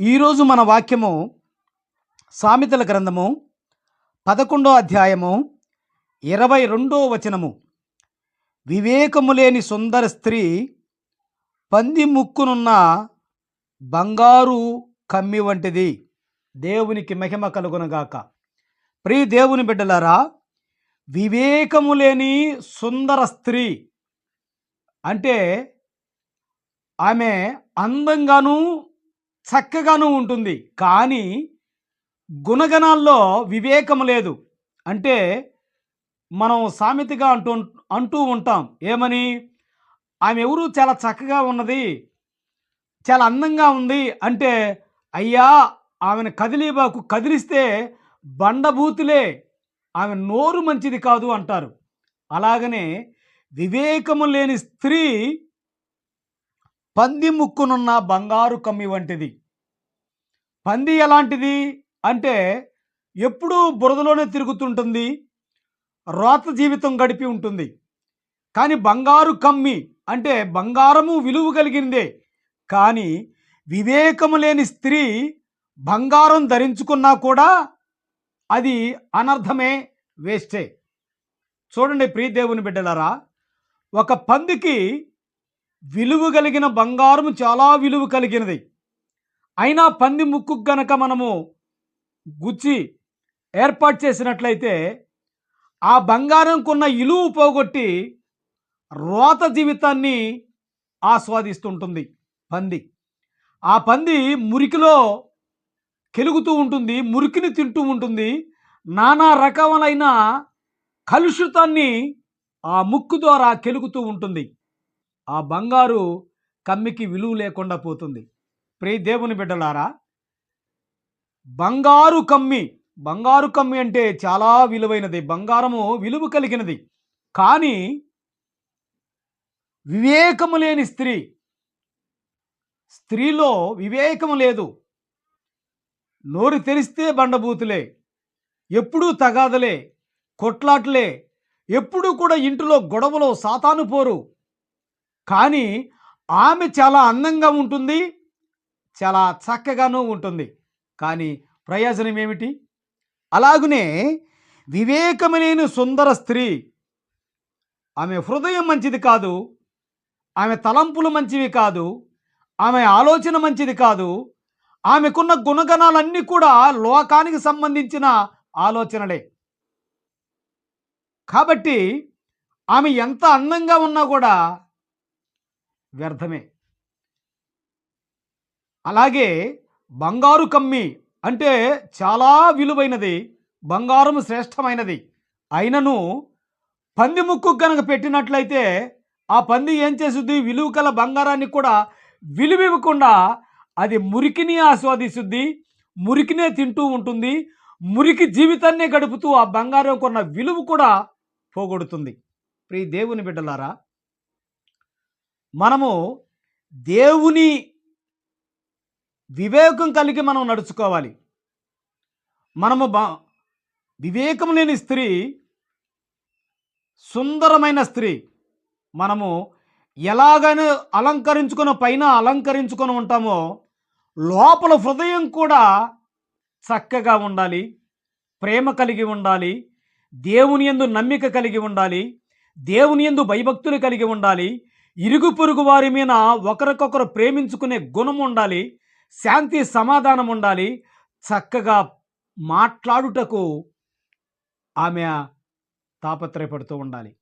ఈరోజు మన వాక్యము సామెతల గ్రంథము పదకొండో అధ్యాయము ఇరవై రెండో వచనము. వివేకము లేని సుందర స్త్రీ పంది ముక్కునున్న బంగారు కమ్మి వంటిది. దేవునికి మహిమ కలుగునగాక. ప్రియ దేవుని బిడ్డలారా వివేకము లేని సుందర స్త్రీ అంటే ఆమె అందంగాను చక్కగాను ఉంటుంది. కానీ గుణగణాల్లో వివేకం లేదు. అంటే మనం సామెతగా అంటూ అంటూ ఉంటాం. ఏమని? ఆమె ఎవరు? చాలా చక్కగా ఉన్నది. చాలా అందంగా ఉంది. అంటే అయ్యా ఆమెను కదిలిబాకు కదిలిస్తే బండబూతులే ఆమె నోరు మంచిది కాదు అంటారు. అలాగనే వివేకము లేని స్త్రీ పంది ముక్కునున్న బంగారు కమ్మి వంటిది. పంది ఎలాంటిది అంటే ఎప్పుడూ బురదలోనే తిరుగుతుంటుంది రోత జీవితం గడిపి ఉంటుంది. కానీ బంగారు కమ్మి అంటే బంగారము విలువ కలిగిందే. కానీ వివేకము లేని స్త్రీ బంగారం ధరించుకున్నా కూడా అది అనర్థమే వేస్టే. చూడండి ప్రియదేవుని బిడ్డలారా ఒక పందికి విలువ కలిగిన బంగారం చాలా విలువ కలిగినది. అయినా పంది ముక్కు గనక మనము గుచ్చి ఏర్పాటు చేసినట్లయితే ఆ బంగారంకున్న ఇలువ పోగొట్టి రోత జీవితాన్ని ఆస్వాదిస్తుంటుంది పంది. ఆ పంది మురికిలో కెలుగుతూ ఉంటుంది మురికిని తింటూ ఉంటుంది. నానా రకములైన కలుషితాన్ని ఆ ముక్కు ద్వారా కెలుగుతూ ఉంటుంది. ఆ బంగారు కమ్మికి విలువ లేకుండా పోతుంది. ప్రే దేవుని బిడ్డలారా బంగారు కమ్మి బంగారు కమ్మి అంటే చాలా విలువైనది బంగారము విలువ కలిగినది. కానీ వివేకము లేని స్త్రీ స్త్రీలో వివేకము లేదు. నోరు తెరిస్తే బండబూతులే ఎప్పుడూ తగాదలే కొట్లాట్లే ఎప్పుడూ కూడా ఇంటిలో గొడవలో సాతాను పోరు. కానీ ఆమె చాలా అందంగా ఉంటుంది చాలా చక్కగానూ ఉంటుంది. కానీ ప్రయోజనం ఏమిటి? అలాగనే వివేకమైన సుందర స్త్రీ ఆమె హృదయం మంచిది కాదు ఆమె తలంపులు మంచివి కాదు ఆమె ఆలోచన మంచిది కాదు ఆమెకున్న గుణగణాలన్నీ కూడా లోకానికి సంబంధించిన ఆలోచనలే. కాబట్టి ఆమె ఎంత అందంగా ఉన్నా కూడా వ్యర్థమే. అలాగే బంగారు కమ్మి అంటే చాలా విలువైనది బంగారం శ్రేష్టమైనది. అయినను పంది ముక్కు కనుక పెట్టినట్లయితే ఆ పంది ఏం చేస్తుంది విలువ కల బంగారాన్ని కూడా విలువివ్వకుండా అది మురికిని ఆస్వాదిస్తుంది మురికినే తింటూ ఉంటుంది మురికి జీవితాన్నే గడుపుతూ ఆ బంగారం కొన్న విలువ కూడా పోగొడుతుంది. ప్రియ దేవుని బిడ్డలారా మనము దేవుని వివేకం కలిగి మనం నడుచుకోవాలి. మనము బా వివేకం లేని స్త్రీ సుందరమైన స్త్రీ మనము ఎలాగైనా అలంకరించుకున్న పైన అలంకరించుకొని ఉంటామో లోపల హృదయం కూడా చక్కగా ఉండాలి ప్రేమ కలిగి ఉండాలి దేవుని యందు నమ్మిక కలిగి ఉండాలి దేవుని యందు భయభక్తులు కలిగి ఉండాలి ఇరుగు పొరుగు వారి మీద ఒకరికొకరు ప్రేమించుకునే గుణం ఉండాలి శాంతి సమాధానం ఉండాలి. చక్కగా మాట్లాడుటకు ఆమె తాపత్రయపడుతూ ఉండాలి.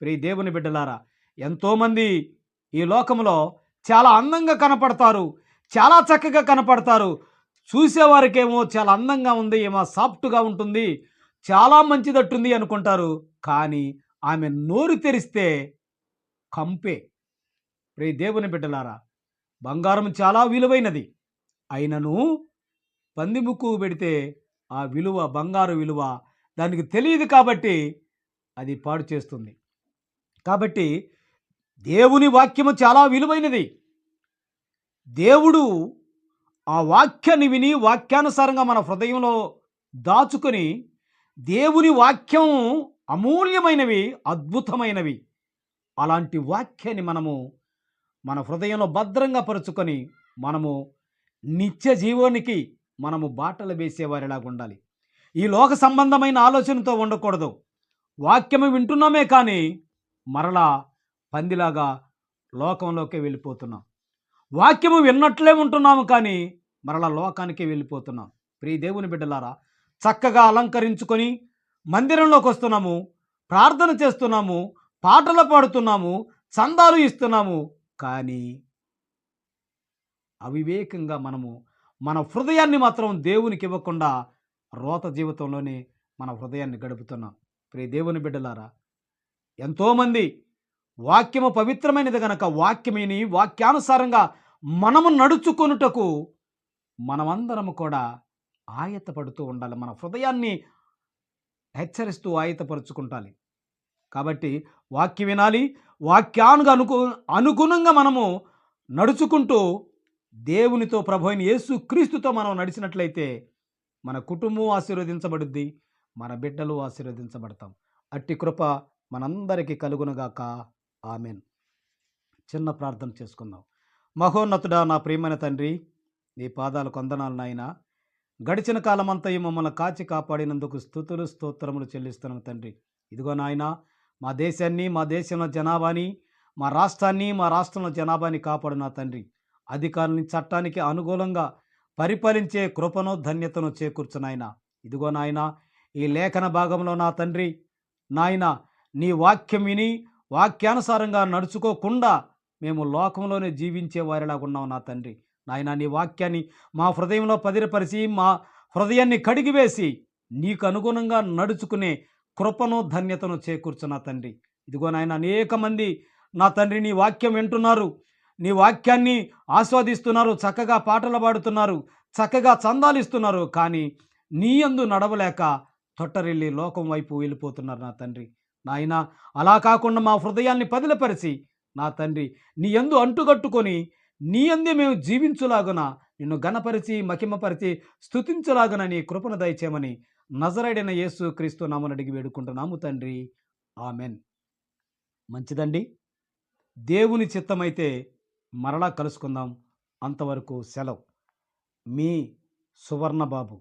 ప్రియ దేవుని బిడ్డలారా ఎంతోమంది ఈ లోకంలో చాలా అందంగా కనపడతారు చాలా చక్కగా కనపడతారు. చూసేవారికేమో చాలా అందంగా ఉంది ఏమో సాఫ్ట్గా ఉంటుంది చాలా మంచిదట్టుంది అనుకుంటారు. కానీ ఆమె నోరు తెరిస్తే కంపే. ప్రియ దేవుని బిడ్డలారా బంగారం చాలా విలువైనది. అయినను పంది ముక్కు పెడితే ఆ విలువ బంగారు విలువ దానికి తెలియదు కాబట్టి అది పాడు చేస్తుంది. కాబట్టి దేవుని వాక్యము చాలా విలువైనది. దేవుడు ఆ వాక్యాన్ని విని వాక్యానుసారంగా మన హృదయంలో దాచుకొని దేవుని వాక్యం అమూల్యమైనవి అద్భుతమైనవి అలాంటి వాక్యాన్ని మనము మన హృదయంలో భద్రంగా పరుచుకొని మనము నిత్య జీవానికి మనము బాటలు వేసేవారిలాగా ఉండాలి. ఈ లోక సంబంధమైన ఆలోచనతో ఉండకూడదు. వాక్యము వింటున్నామే కానీ మరలా పందిలాగా లోకంలోకి వెళ్ళిపోతున్నాం. వాక్యము విన్నట్లే ఉంటున్నాము కానీ మరలా లోకానికి వెళ్ళిపోతున్నాం. ప్రియ దేవుని బిడ్డలారా చక్కగా అలంకరించుకొని మందిరంలోకి వస్తున్నాము ప్రార్థన చేస్తున్నాము పాటలు పాడుతున్నాము చందాలు ఇస్తున్నాము కానీ అవివేకంగా మనము మన హృదయాన్ని మాత్రం దేవునికి ఇవ్వకుండా రోత జీవితంలోనే మన హృదయాన్ని గడుపుతున్నాం. ప్రియ దేవుని బిడ్డలారా ఎంతోమంది వాక్యము పవిత్రమైనది గనక వాక్యమేని వాక్యానుసారంగా మనము నడుచుకొనుటకు మనమందరము కూడా ఆయత్తపడుతూ ఉండాలి. మన హృదయాన్ని హెచ్చరిస్తూ ఆయతపరుచుకుంటాలి కాబట్టి వాక్యం వినాలి. వాక్యానుగా అనుకు అనుగుణంగా మనము నడుచుకుంటూ దేవునితో ప్రభు అయిన యేసు క్రీస్తుతో మనం నడిచినట్లయితే మన కుటుంబం ఆశీర్వదించబడుద్ది మన బిడ్డలు ఆశీర్వదించబడతాం. అట్టి కృప మనందరికీ కలుగునుగాక. ఆమెన్. చిన్న ప్రార్థన చేసుకుందాం. మహోన్నతుడా నా ప్రియమైన తండ్రి నీ పాదాలు కొందనాలు నాయన. గడిచిన కాలమంతా మమ్మల్ని కాచి కాపాడినందుకు స్థుతులు స్తోత్రములు చెల్లిస్తున్నాం తండ్రి. ఇదిగో నాయన మా దేశాన్ని మా దేశంలో జనాభాని మా రాష్ట్రాన్ని మా రాష్ట్రంలో జనాభాని కాపాడు నా తండ్రి. అధికారుని చట్టానికి అనుకూలంగా పరిపాలించే కృపను ధన్యతను చేకూర్చు నాయన. ఇదిగో నాయన ఈ లేఖన భాగంలో నా తండ్రి నాయన నీ వాక్యం విని వాక్యానుసారంగా నడుచుకోకుండా మేము లోకంలోనే జీవించే వారిలాగా ఉన్నాం నా తండ్రి. నాయన నీ వాక్యాన్ని మా హృదయంలో పదిరపరిచి మా హృదయాన్ని కడిగివేసి నీకు అనుగుణంగా నడుచుకునే కృపను ధన్యతను చేకూర్చు నా తండ్రి. ఇదిగో నాయన అనేక మంది నా తండ్రి నీ వాక్యం వింటున్నారు. నీ వాక్యాన్ని ఆస్వాదిస్తున్నారు చక్కగా పాటలు పాడుతున్నారు చక్కగా చందాలిస్తున్నారు కానీ నీ యందు నడవలేక తొట్టరిల్లి లోకం వైపు వెళ్ళిపోతున్నారు నా తండ్రి. నాయన అలా కాకుండా మా హృదయాల్ని పదిలపరిచి నా తండ్రి నీ యందు అంటుకట్టుకొని నీ అందే మేము జీవించులాగున నిన్ను గణపరిచి మహిమపరిచి స్థుతించులాగున నీ కృపను దయచేయమని నజరైడైన యేసు క్రీస్తు నామని అడిగి వేడుకుంటున్నాము తండ్రి. ఆమెన్. మంచిదండి? దేవుని చిత్తమైతే మరలా కలుసుకుందాం. అంతవరకు సెలవు. మీ సువర్ణబాబు.